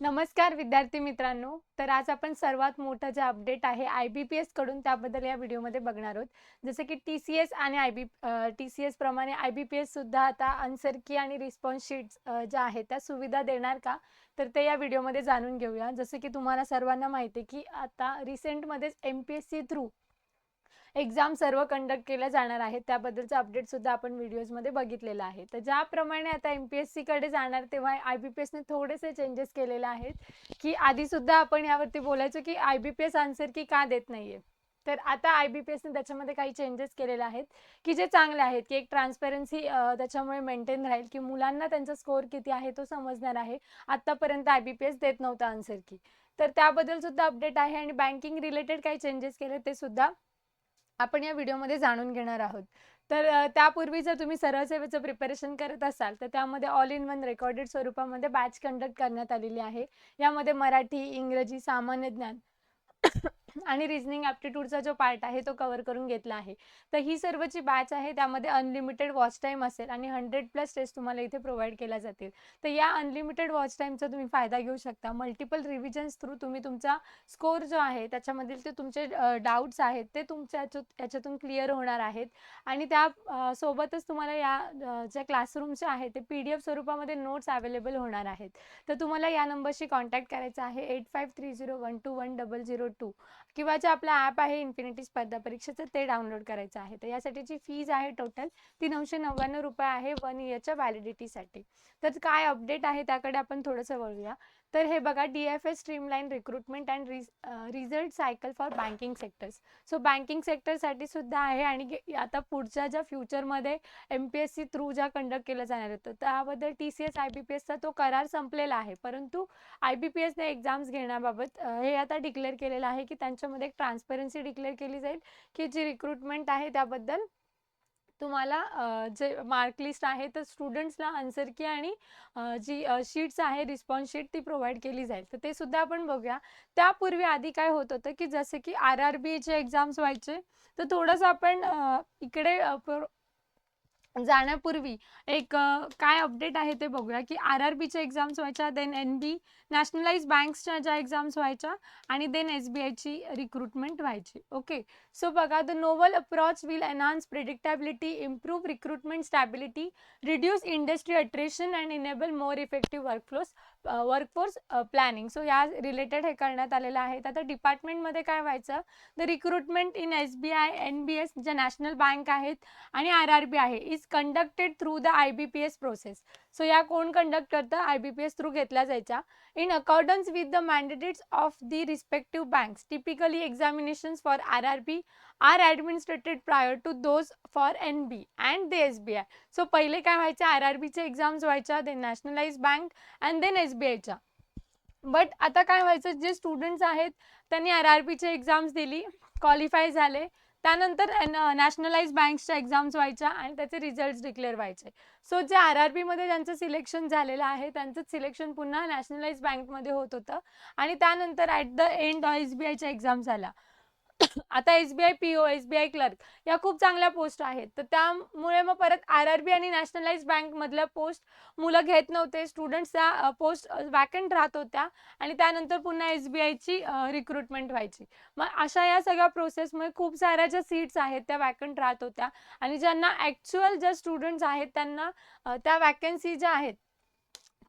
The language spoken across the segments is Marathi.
नमस्कार विद्यार्थी मित्रांनो. तर आज आपण सर्वात मोठं जे अपडेट आहे आय बी पी एसकडून त्याबद्दल या व्हिडिओमध्ये बघणार आहोत. जसं की टी सी एस आणि I B T C S प्रमाणे आय बी पी एससुद्धा आता आन्सर आणि रिस्पॉन्स शीट्स ज्या आहेत त्या सुविधा देणार का? तर ते या व्हिडिओमध्ये जाणून घेऊया. जसं की तुम्हाला सर्वांना माहिती आहे की आता रिसेंटमध्येच M P S C through exam सर्व कंडक्ट केल्या जाणार आहेत. त्याबद्दलचं अपडेट सुद्धा आपण व्हिडिओजमध्ये बघितलेलं आहे. तर ज्याप्रमाणे आता एम पी एस सीकडे जाणार तेव्हा आय बी पी एसने थोडेसे चेंजेस केलेले आहेत की आधीसुद्धा आपण यावरती बोलायचो की I B P S answer key का देत नाही आहे तर आता आय बी पी एसने त्याच्यामध्ये काही चेंजेस केलेले आहेत की जे चांगले आहेत की एक ट्रान्सपरन्सी त्याच्यामुळे मेंटेन राहील की मुलांना त्यांचा स्कोअर किती आहे तो समजणार आहे. आत्तापर्यंत आय बी पी एस देत नव्हता आन्सर की. तर त्याबद्दल सुद्धा अपडेट आहे आणि बँकिंग रिलेटेड काही चेंजेस केले ते सुद्धा आपण या व्हिडिओमध्ये जाणून घेणार आहोत. तर त्यापूर्वी जर तुम्ही सरळ सेवेचं प्रिपरेशन करत असाल तर त्यामध्ये ऑल इन वन रेकॉर्डेड स्वरूपामध्ये बॅच कंडक्ट करण्यात आलेली आहे. यामध्ये मराठी इंग्रजी सामान्य ज्ञान आणि रिझनिंग ॲप्टिट्यूडचा जो पार्ट आहे तो कव्हर करून घेतला आहे. तर ही सर्व जी बॅच आहे त्यामध्ये अनलिमिटेड वॉच टाईम असेल आणि हंड्रेड प्लस टेस्ट तुम्हाला इथे प्रोव्हाइड केल्या जातील. तर या अनलिमिटेड वॉच टाईमचा तुम्ही फायदा घेऊ शकता. मल्टिपल रिव्हिजन्स थ्रू तुम्ही तुमचा स्कोर जो आहे त्याच्यामधील ते तुमचे डाऊट्स आहेत ते तुमच्या याच्यातून क्लिअर होणार आहेत. आणि त्या सोबतच तुम्हाला या ज्या क्लासरूमच्या आहेत ते पी डी एफ स्वरूपामध्ये नोट्स अवेलेबल होणार आहेत. तर तुम्हाला या नंबरशी कॉन्टॅक्ट करायचा आहे eight five three zero one two one double zero two किंवा जे आपलं ॲप आहे इन्फिनिटी स्पर्धा परीक्षेचं ते डाउनलोड करायचं आहे. तर यासाठीची फीज आहे टोटल ती नऊशे नव्याण्णव रुपये आहे वन इयरच्या व्हॅलिडिटीसाठी तर काय अपडेट आहे त्याकडे आपण थोडंसं वळूया तर हे बघा D F S streamline recruitment and result cycle for banking sectors so banking सेक्टरसाठी सुद्धा आहे आणि आता पुढच्या ज्या फ्युचरमध्ये M P S C through ज्या कंडक्ट केलं जाणार होतं त्याबद्दल T C S I B P एसचा तो करार संपलेला आहे. परंतु आय बी पी एसने एक्झाम्स घेण्याबाबत हे आता डिक्लेअर केलेलं आहे की त्यांच्यामध्ये एक ट्रान्सपरन्सी डिक्लेअर केली जाईल की जी रिक्रुटमेंट आहे त्याबद्दल तुम्हाला जे मार्क लिस्ट आहे तर स्टुडंट्सला आन्सर की आणि जी शीट्स आहे रिस्पॉन्स शीट ती प्रोव्हाइड केली जाईल. तर ते सुद्धा आपण बघूया. त्यापूर्वी आधी काय होत होतं की जसे की आर आर बीचे एक्झाम्स व्हायचे तर थोडंसं आपण इकडे जाण्यापूर्वी एक काय अपडेट आहे ते बघूया की आर आर बीच्या एक्झाम्स व्हायच्या देन एन बी नॅशनलाइज बँक्सच्या ज्या एक्झाम्स व्हायच्या आणि देन एस बी आयची रिक्रुटमेंट व्हायची. ओके सो बघा the novel approach will enhance predictability improve recruitment stability reduce industry attrition and enable more effective workflows workforce planning so या रिलेटेड हे करण्यात आलेलं आहे. आता डिपार्टमेंटमध्ये काय व्हायचं? The recruitment in S B I N B S ज्या नॅशनल बँक आहेत आणि आर आर बी आहे is conducted through the I B P S process so या कोण कंडक्ट करतं I B P S through घेतल्या जायच्या in accordance with the mandates of the respective banks typically examinations for R R B are administered prior to those for N B and the S B I so पहिले काय व्हायचे? आर आर बीचे एक्झाम्स व्हायच्या then nationalise bank and then S B आयच्या बट आता काय व्हायचं? जे स्टुडंट्स आहेत त्यांनी आर आर पीचे एक्झाम्स दिली क्वालिफाय झाले. त्यानंतर नॅशनलाइज बँक्सच्या एक्झाम्स व्हायच्या आणि त्याचे रिझल्ट डिक्लेअर व्हायचे. सो जे आर आर बीमध्ये ज्यांचं सिलेक्शन झालेलं आहे त्यांचं सिलेक्शन पुन्हा नॅशनलाइज बँकमध्ये होत होतं. आणि त्यानंतर at the end S B आयच्या एक्झाम झाल्या. आता S B I P O S B I clerk या खूप चांगल्या पोस्ट आहेत. तर त्यामुळे मग परत आर आर बी आणि नॅशनलाइज बँकमधल्या पोस्ट मुलं घेत नव्हते. स्टुडंट्स त्या पोस्ट वॅकंट राहत होत्या आणि त्यानंतर पुन्हा एस बी आयची रिक्रुटमेंट व्हायची. मग अशा या सगळ्या प्रोसेसमुळे खूप साऱ्या ज्या सीट्स आहेत त्या वॅकंट राहत होत्या आणि ज्यांना ॲक्च्युअल ज्या स्टुडंट्स आहेत त्यांना त्या वॅकन्सी ज्या आहेत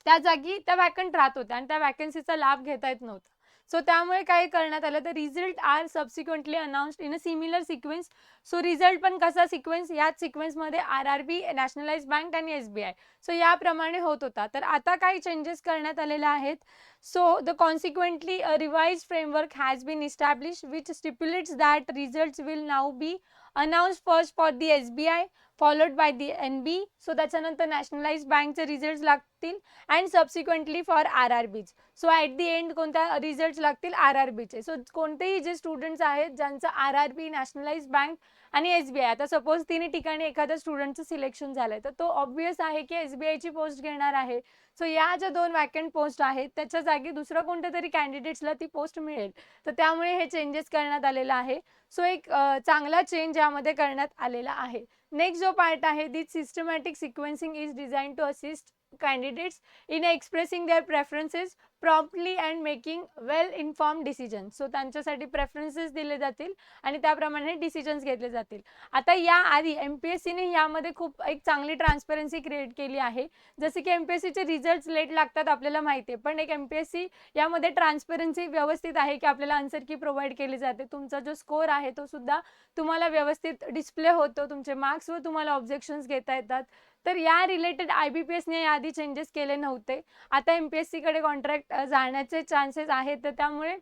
त्या जागी त्या वॅकंट राहत होत्या आणि त्या वॅकन्सीचा लाभ घेता येत नव्हता. सो त्यामुळे काय करण्यात आलं. तर result are subsequently announced in a similar sequence so result पण कसा सिक्वेन्स याच सिक्वेन्समध्ये R R B nationalise bank आणि एस बी आय सो याप्रमाणे होत होता. तर आता काही चेंजेस करण्यात आलेले आहेत. So the consequently revise framework has been establish which stipulates that results will now be announce first for the S B I followed by the N B so त्याच्यानंतर नॅशनलाइज बँकचे रिझल्ट लागतील and subsequently for R R Bs so at the end कोणत्या रिझल्ट लागतील? आर आर बीचे सो कोणतेही जे स्टुडंट्स आहेत ज्यांचं R R B nationalise bank आणि एस बी आय आता सपोज तिन्ही ठिकाणी एखाद्या स्टुडंटचं सिलेक्शन झालंय तर तो ऑब्वियस आहे की एस बी आयची पोस्ट घेणार आहे. सो या ज्या दोन वॅकंट पोस्ट आहेत त्याच्या जागी दुसरं कोणत्या तरी कॅन्डिडेट्सला ती पोस्ट मिळेल. तर त्यामुळे हे चेंजेस करण्यात आलेलं आहे. सो एक चांगला चेंज यामध्ये करण्यात आलेला आहे. नेक्स्ट जो पार्ट आहे this systematic sequencing is design to assist candidates in expressing their preferences promptly and making well informed decisions. So त्यांच्यासाठी प्रेफरन्सेस दिले जातील आणि त्याप्रमाणे डिसिजन्स घेतले जातील. आता या आधी एम पी एस सीने यामध्ये खूप एक चांगली ट्रान्सपरन्सी क्रिएट केली आहे. जसे की एम पी एस सीचे रिझल्ट लेट लागतात आपल्याला माहिती आहे. पण एक एम पी एस सी यामध्ये ट्रान्सपरन्सी व्यवस्थित आहे की आपल्याला आन्सर की प्रोव्हाइड केली जाते. तुमचा जो स्कोर आहे तो सुद्धा तुम्हाला व्यवस्थित डिस्प्ले होतो. तुमचे मार्क्स व तुम्हाला ऑब्जेक्शन्स घेता येतात. तर या रिलेटेड आय बी पी एसने याआधी चेंजेस केले नव्हते. आता एम पी एस सीकडे कॉन्ट्रॅक्ट जाण्याचे चान्सेस आहेत तर त्यामुळे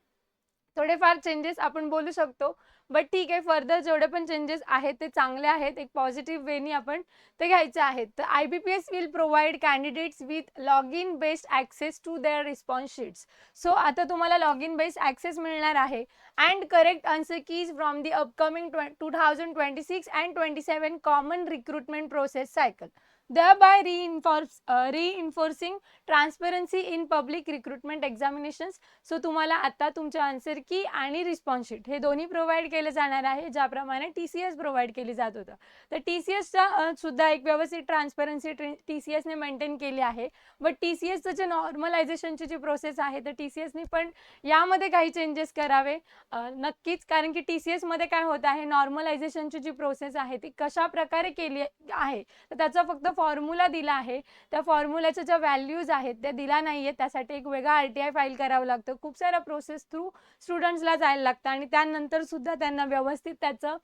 थोडेफार चेंजेस आपण बोलू शकतो. बट ठीक आहे फर्दर जेवढे पण चेंजेस आहेत ते चांगले आहेत. एक पॉझिटिव्ह वेनी आपण ते घ्यायचे आहेत. तर I B P S will provide candidates with log in based access to their response sheets so आता तुम्हाला लॉग इन बेस्ड ॲक्सेस मिळणार आहे. And correct answer keys from the upcoming ट्वे two thousand twenty six and twenty seven common recruitment process cycle thereby reinforce uh, reinforcing transparency in public recruitment examinations. So तुम्हाला आता तुमचे आन्सर की आणि रिस्पॉन्स शीट हे दोन्ही प्रोव्हाइड केले जाणार आहे ज्याप्रमाणे टी सी एस प्रोव्हाइड केली जात होतं. तर टी सी एसचा सुद्धा एक व्यवस्थित ट्रान्सपरन्सी टी सी एसने मेंटेन केली आहे. बट टी सी एसचं जे नॉर्मलायझेशनची जी प्रोसेस आहे तर टी सी एसने पण यामध्ये काही चेंजेस करावे. नक्कीच कारण की टी सी एसमध्ये काय होत आहे नॉर्मलायझेशनची जी प्रोसेस आहे ती कशा प्रकारे केली आहे तर त्याचा फक्त फॉर्म्युला दिला आहे. त्या फॉर्म्युल्याच्या ज्या व्हॅल्यूज आहेत त्या दिल्या नाही आहेत त्यासाठी एक वेगळा आर टी आय फाईल करावं लागतं. खूप साऱ्या प्रोसेस थ्रू स्टुडंट्सला जायला लागतं आणि त्यानंतरसुद्धा त्यांना व्यवस्थित त्याचं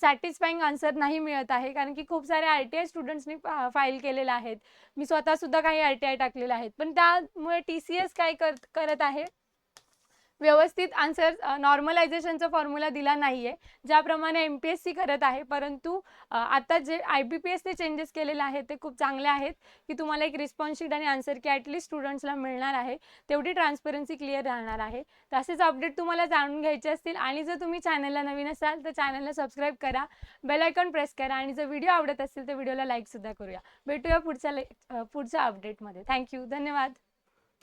सॅटिस्फाईंग आन्सर नाही मिळत आहे. कारण की खूप सारे आर टी आय स्टुडंट्सनी फाईल केलेलं आहेत. मी स्वतःसुद्धा काही आर टी आय टाकलेले आहेत. पण त्यामुळे टी सी एस काय कर करत आहे? व्यवस्थित आन्सर नॉर्मलायझेशनचा फॉर्म्युला दिला नाही आहे ज्याप्रमाणे एम पी एस सी करत आहे परंतु आता जे आय बी पी एसने चेंजेस केलेले आहेत ते खूप चांगले आहेत की तुम्हाला एक रिस्पॉन्सशीट आणि आन्सर की ॲटलीस्ट स्टुडंट्सला मिळणार आहे. तेवढी ट्रान्सपरन्सी क्लिअर राहणार आहे. तसेच अपडेट तुम्हाला जाणून घ्यायचे असतील आणि जर तुम्ही चॅनलला नवीन असाल तर चॅनलला सबस्क्राईब करा बेल आयकॉन प्रेस करा आणि जर व्हिडिओ आवडत असेल तर व्हिडिओला लाईकसुद्धा करूया. भेटूया पुढच्या पुढच्या अपडेटमध्ये थँक्यू धन्यवाद.